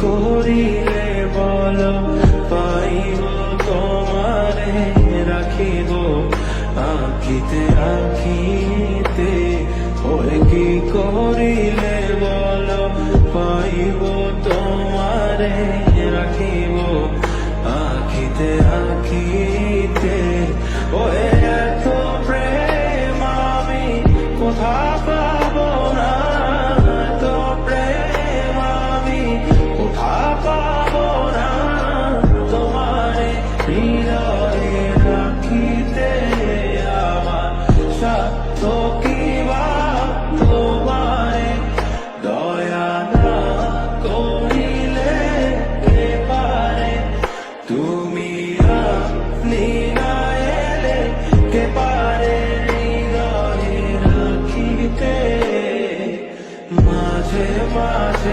করিলে বল পাইব তোমারে রাখিব আঁকিতে আঁকিতে। ওরে কি করিলে বল পাইব